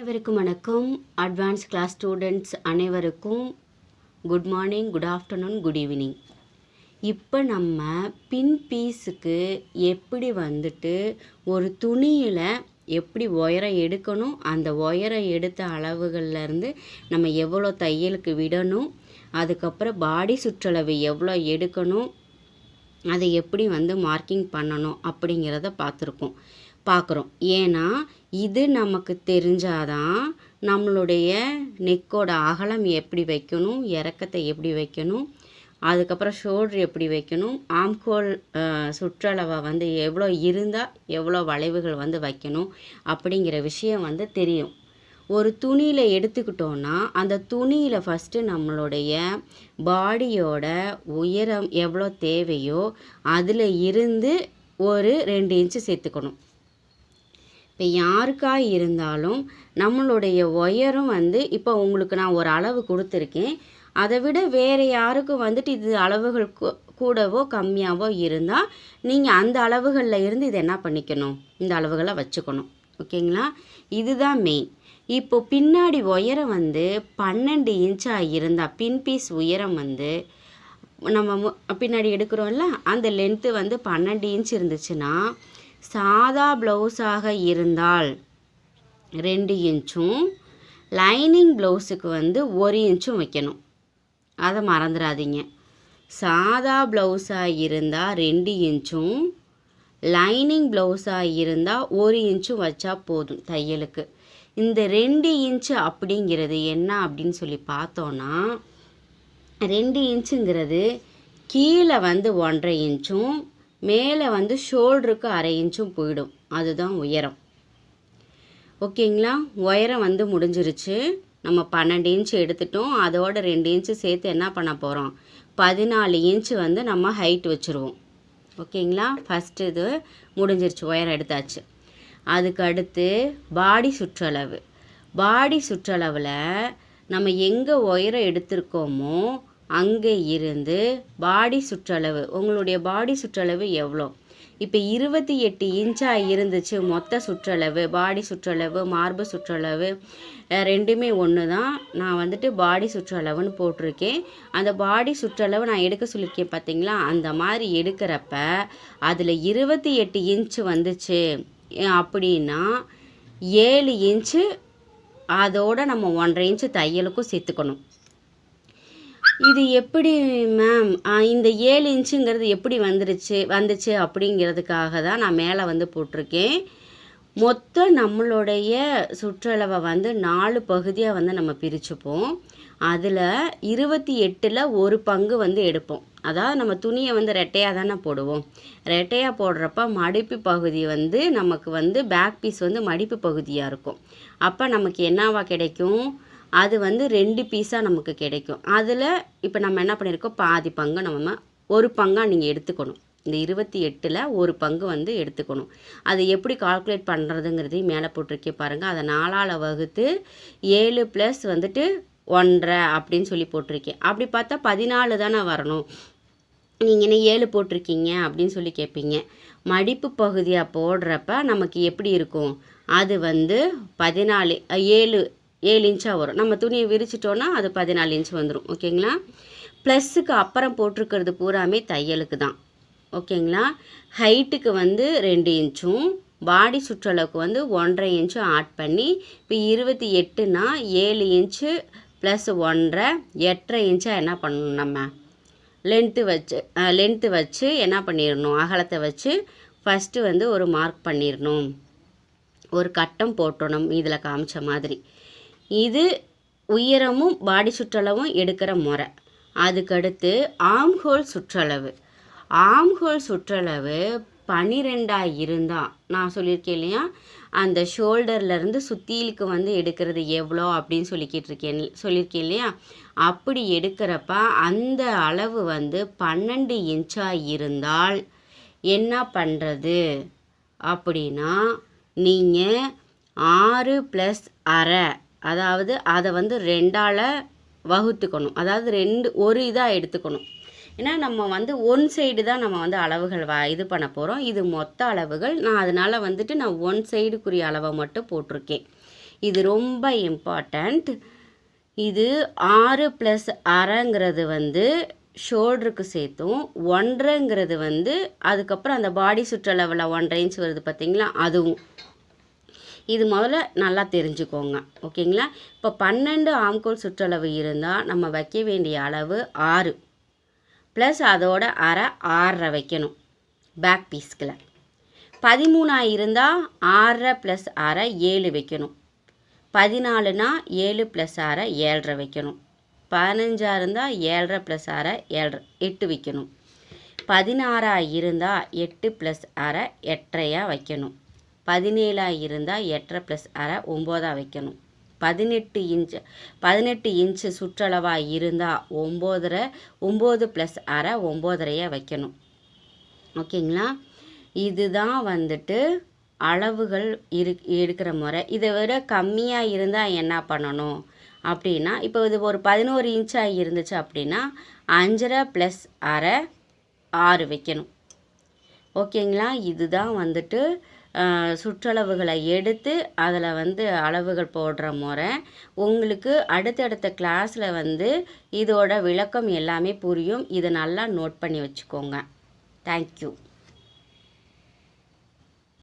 அனைவருக்கும் வணக்கம். Advance class students அனைவருக்கும் good morning good afternoon good evening இப்போ நம்ம பின் பீஸுக்கு எப்படி வந்துட்டு ஒரு துணியில் எப்படி ஒயரை எடுக்கணும் அந்த ஒயரை எடுத்த அளவுகள்லேருந்து நம்ம எவ்வளோ தையலுக்கு விடணும் அதுக்கப்புறம் பாடி சுற்றளவு எவ்வளோ எடுக்கணும் அதை எப்படி வந்து மார்க்கிங் பண்ணணும் அப்படிங்கிறத பார்த்துருக்கோம். பார்க்குறோம். ஏன்னா இது நமக்கு தெரிஞ்சாதான் நம்மளுடைய நெக்கோட அகலம் எப்படி வைக்கணும் இறக்கத்தை எப்படி வைக்கணும் அதுக்கப்புறம் ஷோல்டர் எப்படி வைக்கணும் ஆம்கோல் சுற்றளவை வந்து எவ்வளோ இருந்தால் எவ்வளோ வளைவுகள் வந்து வைக்கணும் அப்படிங்கிற விஷயம் வந்து தெரியும். ஒரு துணியில் எடுத்துக்கிட்டோன்னா அந்த துணியில் ஃபஸ்ட்டு நம்மளுடைய பாடியோட உயரம் எவ்வளோ தேவையோ அதில் இருந்து ஒரு ரெண்டு இன்ச்சு சேர்த்துக்கணும். இப்போ யாருக்கா இருந்தாலும் நம்மளுடைய ஒயரும் வந்து இப்போ உங்களுக்கு நான் ஒரு அளவு கொடுத்துருக்கேன். அதை விட வேறு யாருக்கும் வந்துட்டு இது அளவுகள் கூ- கூடவோ கம்மியாகவோ இருந்தால் நீங்கள் அந்த அளவுகளில் இருந்து இதை என்ன பண்ணிக்கணும்? இந்த அளவுகளை வச்சுக்கணும். ஓகேங்களா? இதுதான் மெயின் இப்போ பின்னாடி உயரம் வந்து பன்னெண்டு இன்ச்சாக இருந்தால் பின் பீஸ் உயரம் வந்து நம்ம பின்னாடி எடுக்கிறோம்ல அந்த லென்த்து வந்து பன்னெண்டு இன்ச் இருந்துச்சுன்னா சாதா ப்ளவுஸாக இருந்தால் ரெண்டு இன்ச்சும் லைனிங் ப்ளவுஸுக்கு வந்து ஒரு இன்ச்சும் வைக்கணும். அதை மறந்துடாதீங்க. சாதா ப்ளவுஸாக இருந்தால் ரெண்டு இன்ச்சும் லைனிங் ப்ளவுஸாக இருந்தால் ஒரு இன்ச்சும் வச்சா போதும் தையலுக்கு. இந்த ரெண்டு இன்ச்சு அப்படிங்கிறது என்ன அப்படின்னு சொல்லி பார்த்தோன்னா ரெண்டு இன்ச்சுங்கிறது கீழே வந்து ஒன்றரை இன்ச்சும் மேலே வந்து ஷோல்டருக்கு அரை இன்ச்சும் போயிடும். அதுதான் உயரம். ஓகேங்களா? உயரம் வந்து முடிஞ்சிருச்சு. நம்ம பன்னெண்டு இன்ச்சு எடுத்துட்டோம். அதோட ரெண்டு இன்ச்சு சேர்த்து என்ன பண்ண போகிறோம் பதினாலு இன்ச்சு வந்து நம்ம ஹைட் வச்சுருவோம். ஓகேங்களா? ஃபஸ்ட்டு இது முடிஞ்சிருச்சு. உயரம் எடுத்தாச்சு. அதுக்கு அடுத்து பாடி சுற்றளவு. பாடி சுற்றளவில் நம்ம எங்கே உயரம் எடுத்திருக்கோமோ அங்கே இருந்து பாடி சுற்றளவு உங்களுடைய பாடி சுற்றளவு எவ்வளோ? இப்போ இருபத்தி எட்டு இன்ச்சாக இருந்துச்சு மொத்த சுற்றளவு பாடி சுற்றளவு மார்பு சுற்றளவு ரெண்டுமே ஒன்று தான். நான் வந்துட்டு பாடி சுற்றளவுன்னு போட்டிருக்கேன். அந்த பாடி சுற்றளவு நான் எடுக்க சொல்லியிருக்கேன் பார்த்தீங்களா? அந்த மாதிரி எடுக்கிறப்ப அதில் இருபத்தி எட்டு இன்ச்சு வந்துச்சு. அப்படின்னா ஏழு இன்ச்சு அதோட நம்ம ஒன்றரை இன்ச்சு தையலுக்கும் சேர்த்துக்கணும். இது எப்படி மேம் இந்த ஏழு இன்ச்சுங்கிறது எப்படி வந்துருச்சு வந்துச்சு அப்படிங்கிறதுக்காக தான் நான் மேலே வந்து போட்டிருக்கேன். மொத்தம் நம்மளுடைய சுற்றளவை வந்து நாலு பகுதியாக வந்து நம்ம பிரிச்சுப்போம். அதில் இருபத்தி எட்டில் ஒரு பங்கு வந்து எடுப்போம். அதாவது நம்ம துணியை வந்து ரெட்டையாக தானே போடுவோம். ரெட்டையாக போடுறப்ப மடிப்பு பகுதி வந்து நமக்கு வந்து பேக் பீஸ் வந்து மடிப்பு பகுதியாக இருக்கும். அப்போ நமக்கு என்னவா கிடைக்கும்? அது வந்து ரெண்டு பீஸாக நமக்கு கிடைக்கும். அதில் இப்போ நம்ம என்ன பண்ணியிருக்கோம் பாதி பங்கு நம்ம ஒரு பங்காக நீங்கள் எடுத்துக்கணும். இந்த இருபத்தி எட்டில் ஒரு பங்கு வந்து எடுத்துக்கணும். அது எப்படி கால்குலேட் பண்ணுறதுங்கிறதையும் மேலே போட்டிருக்கே பாருங்கள் அதை நாலால் வகுத்து ஏழு ப்ளஸ் வந்துட்டு ஒன்றரை அப்படின்னு சொல்லி போட்டிருக்கேன். அப்படி பார்த்தா பதினாலு தானே வரணும். நீங்கள் என்ன ஏழு போட்டிருக்கீங்க அப்படின்னு சொல்லி கேட்பீங்க மடிப்பு பகுதியாக போடுறப்ப நமக்கு எப்படி இருக்கும்? அது வந்து பதினாலு ஏழு ஏழு இன்ச்சாக வரும். நம்ம துணியை விரிச்சிட்டோன்னா அது பதினாலு இன்ச் வந்துடும் ஓகேங்களா ப்ளஸ்ஸுக்கு அப்புறம் போட்டிருக்கிறது பூராமே தையலுக்கு தான். ஓகேங்களா ஹைட்டுக்கு வந்து ரெண்டு இன்ச்சும் பாடி சுற்றளவுக்கு வந்து ஒன்றரை இன்ச்சும் ஆட் பண்ணி இப்போ இருபத்தி எட்டுனா ஏழு இன்ச்சு ப்ளஸ் ஒன்றரை எட்டரை இன்ச்சாக என்ன பண்ணணும் நம்ம? லென்த்து வச்சு லென்த்து வச்சு என்ன பண்ணிடணும்? அகலத்தை வச்சு ஃபஸ்ட்டு வந்து ஒரு மார்க் பண்ணிடணும். ஒரு கட்டம் போட்டணும். இதில் காமிச்ச மாதிரி. இது உயரமும் பாடி சுற்றளவும் எடுக்கிற முறை. அதுக்கடுத்து ஆம்ஹோல் சுற்றளவு. ஆம்ஹோல் சுற்றளவு பன்னிரெண்டாக இருந்தால் நான் சொல்லியிருக்கேன் இல்லையா? அந்த ஷோல்டர்லேருந்து சுத்தியிலுக்கு வந்து எடுக்கிறது எவ்வளோ அப்படின்னு சொல்லிக்கிட்டு இருக்கேன் சொல்லியிருக்கேன் இல்லையா? அப்படி எடுக்கிறப்ப அந்த அளவு வந்து பன்னெண்டு இன்ச்சாக இருந்தால் என்ன பண்ணுறது அப்படின்னா நீங்கள் ஆறு ப்ளஸ் அரை அதாவது அதை வந்து ரெண்டால் வகுத்துக்கணும். அதாவது ரெண்டு ஒரு இதாக எடுத்துக்கணும். ஏன்னா நம்ம வந்து ஒன் சைடு தான் நம்ம வந்து அளவுகள் வ இது பண்ண போகிறோம் இது மொத்த அளவுகள். நான் அதனால் வந்துட்டு நான் ஒன் சைடுக்குரிய அளவை மட்டும் போட்டிருக்கேன். இது ரொம்ப இம்பார்ட்டண்ட் இது ஆறு ப்ளஸ் அரைங்கிறது வந்து ஷோல்டருக்கு சேர்த்தும். ஒன்றரைங்கிறது வந்து அதுக்கப்புறம் அந்த பாடி சுற்றளவில் ஒன்றரை இன்ச் வருது பார்த்திங்களா? அதுவும். இது முதல்ல நல்லா தெரிஞ்சுக்கோங்க. ஓகேங்களா? இப்போ பன்னெண்டு ஆம்கோல் சுற்றளவு இருந்தால் நம்ம வைக்க வேண்டிய அளவு ஆறு. ப்ளஸ் அதோட அரை ஆறரை வைக்கணும். பேக் பீஸ்கில் பதிமூணாக இருந்தால் ஆறரை ப்ளஸ் அரை ஏழு வைக்கணும். பதினாலுனா ஏழு ப்ளஸ் அரை ஏழரை வைக்கணும். பதினஞ்சாக இருந்தால் ஏழரை ப்ளஸ் அரை ஏழரை எட்டு வைக்கணும். பதினாறாக இருந்தால் எட்டு ப்ளஸ் அரை எட்டரையாக வைக்கணும். பதினேழாக இருந்தால் எட்டரை ப்ளஸ் அரை ஒம்போதாக வைக்கணும். பதினெட்டு இன்ச்சு பதினெட்டு இன்ச்சு சுற்றளவாக இருந்தால் ஒம்போதரை ஒம்பது ப்ளஸ் அரை ஒம்போதரையாக வைக்கணும். ஓகேங்களா? இதுதான் வந்துட்டு அளவுகள் இரு எடுக்கிற முறை. இதை விட கம்மியாக இருந்தால் என்ன பண்ணணும்? அப்படின்னா இப்போ இது ஒரு பதினோரு இன்ச்சாக இருந்துச்சு அப்படின்னா அஞ்சரை ப்ளஸ் அரை ஆறு வைக்கணும். ஓகேங்களா? இதுதான் வந்துட்டு சுற்றளவுகளை எடுத்து அதில் வந்து அளவுகள் போடுற முறை. உங்களுக்கு அடுத்தடுத்த கிளாஸில் வந்து இதோட விளக்கம் எல்லாமே புரியும். இதை நல்லா நோட் பண்ணி வச்சுக்கோங்க. தேங்க்யூ